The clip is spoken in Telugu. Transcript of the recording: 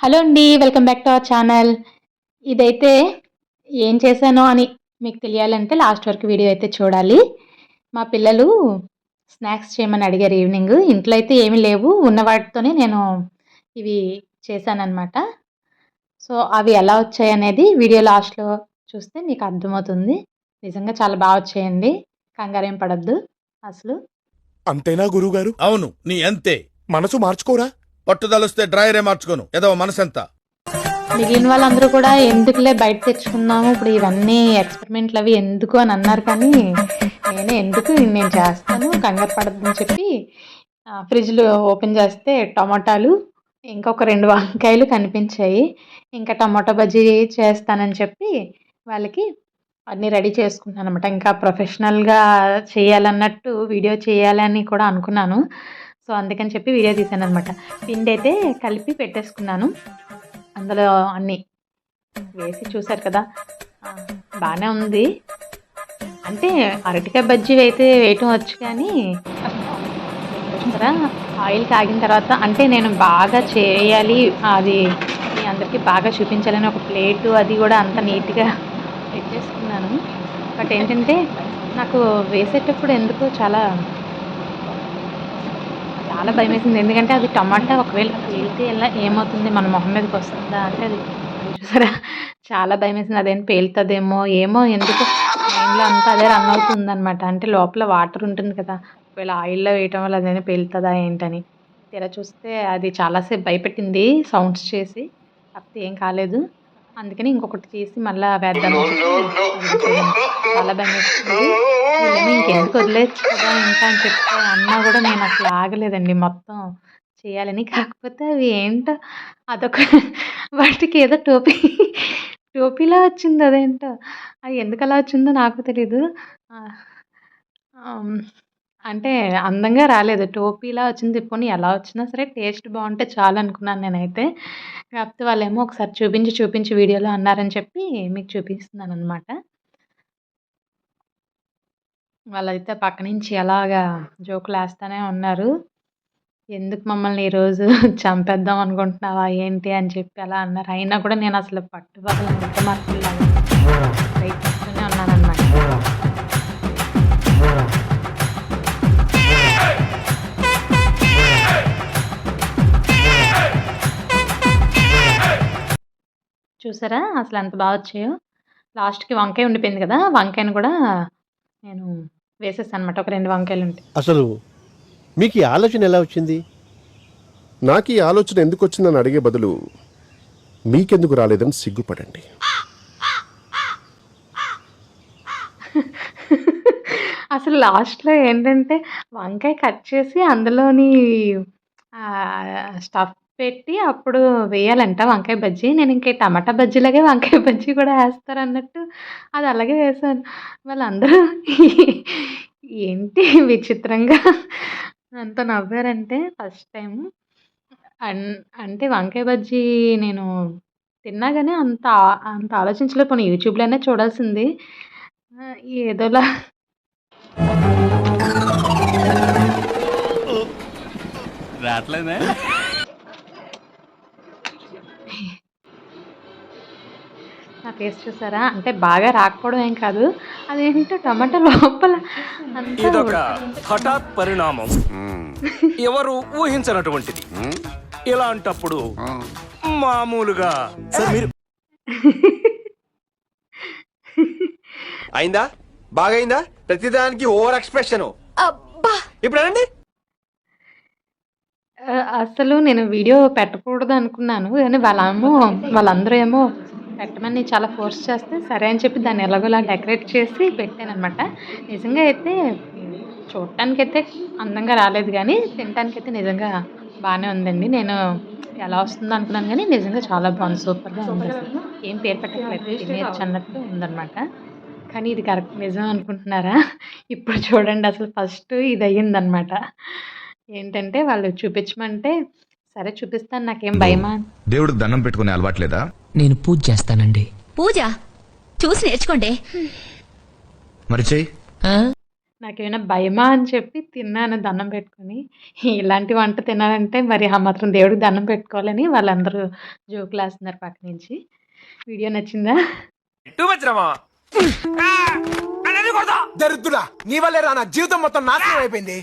హలో అండి welcome back to our channel. ఇదైతే ఏం చేశానో అని మీకు తెలియాలంటే లాస్ట్ వరకు వీడియో అయితే చూడాలి. మా పిల్లలు స్నాక్స్ చేయమని అడిగారు ఈవినింగ్. ఇంట్లో అయితే ఏమీ లేవు. ఉన్న వాటితోనే నేను ఇవి చేశానన్నమాట. సో అవి ఎలా వచ్చాయి అనేది వీడియో లాస్ట్లో చూస్తే మీకు అర్థమవుతుంది. నిజంగా చాలా బాగా వచ్చాయండి. కంగారేం పడద్దు. అసలు అంతేనా గురువుగారు? అవును నీ అంతే. మనసు మార్చుకోరా? పట్టుదలొస్తే డ్రాయరే మార్చుకోను. ఏదో మనసెంత. మిగిలిన వాళ్ళందరూ కూడా ఎందుకులే బయట తెచ్చుకున్నాము ఇప్పుడు ఇవన్నీ ఎక్స్పెరిమెంట్లు అవి ఎందుకు అని అన్నారు కానీ నేనే ఎందుకు నేను చేస్తాను? కంగారు పడద్దని చెప్పి ఫ్రిడ్జ్లో ఓపెన్ చేస్తే టమాటాలు ఇంకొక రెండు వంకాయలు కనిపించాయి. ఇంకా టమాటో బజ్జీ చేస్తానని చెప్పి వాళ్ళకి అన్నీ రెడీ చేసుకున్నాను అనమాట ఇంకా ప్రొఫెషనల్గా చేయాలన్నట్టు వీడియో చేయాలని కూడా అనుకున్నాను. సో అందుకని చెప్పి వీడియో తీశాను అనమాట పిండి అయితే కలిపి పెట్టేసుకున్నాను. అందులో అన్నీ వేసి చూశారు కదా. బాగానే ఉంది. అంటే అరటికాయ బజ్జీ అయితే వేయటం వచ్చు కానీ చూసారా? ఆయిల్ కాగిన తర్వాత అంటే నేను బాగా చేయాలి అది మీ అందరికీ బాగా చూపించాలని ఒక ప్లేటు అది కూడా అంత నీట్గా పెట్టేసుకున్నాను. బట్ ఏంటంటే నాకు వేసేటప్పుడు ఎందుకో చాలా చాలా భయం వేసింది ఎందుకంటే అది టమాటా ఒకవేళ పేలితే ఎలా ఏమవుతుంది? మన మొహం మీదకి వస్తుందా అంటే అది చూసారా? చాలా భయం వేసింది అదేం పేలుతుందేమో ఏమో ఎందుకు? మైండ్లో అంతా అదే రన్ అవుతుంది అనమాట అంటే లోపల వాటర్ ఉంటుంది కదా ఒకవేళ ఆయిల్లో వేయటం వల్ల అదేనా పేలుతుందా ఏంటని. తీరా చూస్తే అది చాలాసేపు భయపెట్టింది సౌండ్స్ చేసి కాకపోతే ఏం కాలేదు. అందుకని ఇంకొకటి చేసి మళ్ళీ వేద్దాం. చాలా భయం వేస్తుంది ఇంకెందుకు వదిలేచ్చు కదా ఇంకా అని చెప్తే అన్నా కూడా నేను అసలు ఆగలేదండి మొత్తం చేయాలని. కాకపోతే అవి ఏంటో అదొక వాటికి ఏదో టోపీ టోపీలా వచ్చింది అదేంటో. అది ఎందుకు అలా వచ్చిందో నాకు తెలీదు. అంటే అందంగా రాలేదు. టోపీలా వచ్చింది పోనీ ఎలా వచ్చినా సరే టేస్ట్ బాగుంటే చాలు అనుకున్నాను నేనైతే. కాకపోతే వాళ్ళేమో ఒకసారి చూపించి చూపించి వీడియోలో అన్నారని చెప్పి మీకు చూపిస్తున్నాను అనమాట వాళ్ళైతే పక్క నుంచి అలాగా జోకులు వేస్తూనే ఉన్నారు. ఎందుకు మమ్మల్ని ఈరోజు చంపేద్దాం అనుకుంటున్నావా? ఏంటి? అని చెప్పి అలా అన్నారు. అయినా కూడా నేను అసలు పట్టుబగల ముద్ద మార్పులు ప్రయత్నిస్తూనే ఉన్నానన్నమాట. చూసారా? అసలు ఎంత బాగా వచ్చాయో. లాస్ట్కి వంకాయ ఉండిపోయింది కదా? వంకాయను కూడా నేను వేసేసాను అనమాట ఒక రెండు వంకాయలు ఉంటాయి అసలు మీకు ఈ ఆలోచన ఎలా వచ్చింది? నాకు ఈ ఆలోచన ఎందుకు వచ్చిందని అడిగే బదులు మీకెందుకు రాలేదని సిగ్గుపడండి. అసలు లాస్ట్లో ఏంటంటే వంకాయ కట్ చేసి అందులోని స్టఫ్ పెట్టి అప్పుడు వేయాలంట వంకాయ బజ్జీ. నేను ఇంకే టమాటా బజ్జీలాగే వంకాయ బజ్జీ కూడా వేస్తారు అన్నట్టు అది అలాగే వేసాను. వాళ్ళందరూ ఏంటి విచిత్రంగా అంత నవ్వారంటే ఫస్ట్ టైం. అన్ అంటే వంకాయ బజ్జీ నేను తిన్నా కానీ అంత అంత ఆలోచించలేదు. పోనీ యూట్యూబ్లోనే చూడాల్సింది. ఏదోలా. రావట్లేదే? ఫేస్ చూసారా? అంటే బాగా రాకపోవడం ఏం కాదు. అదేంటో టమాటా లోపల ఇదొక హఠాత్ పరిణామం. ఎవరు ఊహించనటువంటిది. ఇలాంటప్పుడు మామూలుగా సార్ మీరు అయిందా? బాగైందా? ప్రతిదానికి ఓవర్ ఎక్స్ప్రెషన్. ఇప్పుడు అనండి. ఆ, అసలు నేను వీడియో పెట్టకూడదు అనుకున్నాను కానీ వాళ్ళేమో వాళ్ళందరూ ఏమో పెట్టమని చాలా ఫోర్స్ చేస్తే సరే అని చెప్పి దాన్ని ఎలాగోలా డెకరేట్ చేసి పెట్టాను అనమాట నిజంగా అయితే చూడటానికైతే అందంగా రాలేదు కానీ తినటానికైతే నిజంగా బాగానే ఉందండి. నేను ఎలా వస్తుందో అనుకున్నాను కానీ నిజంగా చాలా బాగుంది. సూపర్గా ఉంది ఏం పేరు పెట్టలేదు తినేయచ్చు అన్నట్టు ఉందన్నమాట. కానీ ఇది కరెక్ట్ నిజం అనుకుంటున్నారా? ఇప్పుడు చూడండి అసలు ఫస్ట్ ఇది అయ్యిందనమాట ఏంటంటే వాళ్ళు చూపించమంటే సరే చూపిస్తాను నాకేం భయమా? దేవుడికి దండం పెట్టుకునే అలవాట్లేదా? నేను పూజ చేస్తానండి. పూజ? చూసి నేర్చుకోండి. మరి చెయ్యి? నాకేమైనా భయమా అని చెప్పి తిన్నాను దండం పెట్టుకొని. ఇలాంటి వంట తినాలంటే మరి ఆ మాత్రం దేవుడికి దండం పెట్టుకోవాలని వాళ్ళందరూ జోకులు వేస్తున్నారు పక్క నుంచి. వీడియో నచ్చిందా? టూ మచ్ రమా దరిద్రుడా నీ వల్లే రా నా జీవితం మొత్తం నాశనం అయిపోయింది.